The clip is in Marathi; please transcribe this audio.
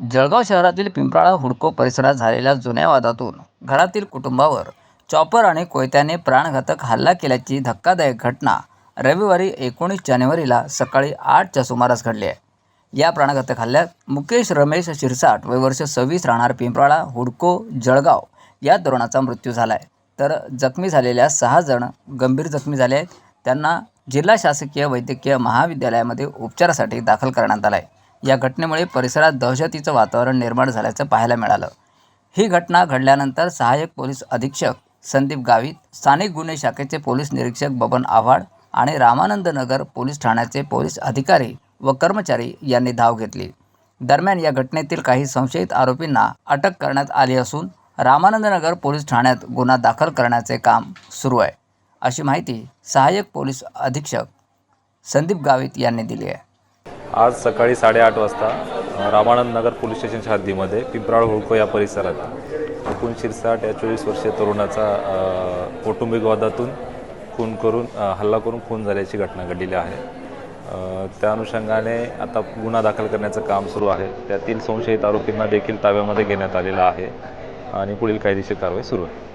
जळगाव शहरातील पिंपराळा हुडको परिसरात झालेल्या जुन्या वादातून घरातील कुटुंबावर चॉपर आणि कोयत्याने प्राणघातक हल्ला केल्याची धक्कादायक घटना रविवारी एकोणीस जानेवारीला सकाळी आठच्या सुमारास घडली आहे. या प्राणघातक हल्ल्यात मुकेश रमेश शिरसाट वय वर्ष सव्वीस राहणार पिंपराळा हुडको जळगाव या तरुणाचा मृत्यू झाला आहे तर जखमी झालेल्या सहा जण गंभीर जखमी झाले आहेत. त्यांना जिल्हा शासकीय वैद्यकीय महाविद्यालयामध्ये उपचारासाठी दाखल करण्यात आलं आहे या घटनेमुळे परिसरात दहशतीचं वातावरण निर्माण झाल्याचं पाहायला मिळालं. ही घटना घडल्यानंतर सहाय्यक पोलीस अधीक्षक संदीप गावित स्थानिक गुन्हे शाखेचे पोलीस निरीक्षक बबन आव्हाड आणि रामानंद नगर पोलीस ठाण्याचे पोलीस अधिकारी व कर्मचारी यांनी धाव घेतली. दरम्यान या घटनेतील काही संशयित आरोपींना अटक करण्यात आली असून रामानंद नगर पोलीस ठाण्यात गुन्हा दाखल करण्याचे काम सुरू आहे. अशी माहिती सहाय्यक पोलीस अधीक्षक संदीप गावित यांनी दिली आहे. आज सकाळी साडेआठ वाजता रामानंद नगर पोलीस स्टेशनच्या हद्दीमध्ये पिंपराळ होळको या परिसरात एकूण शिरसाट या चोवीस वर्षीय तरुणाचा कौटुंबिक वादातून खून करून हल्ला करून खून झाल्याची घटना घडलेली आहे. त्या अनुषंगाने आता गुन्हा दाखल करण्याचं काम सुरू आहे. त्यातील संशयित आरोपींना देखील ताब्यामध्ये घेण्यात आलेलं आहे आणि पुढील कायदेशीर कारवाई सुरू आहे.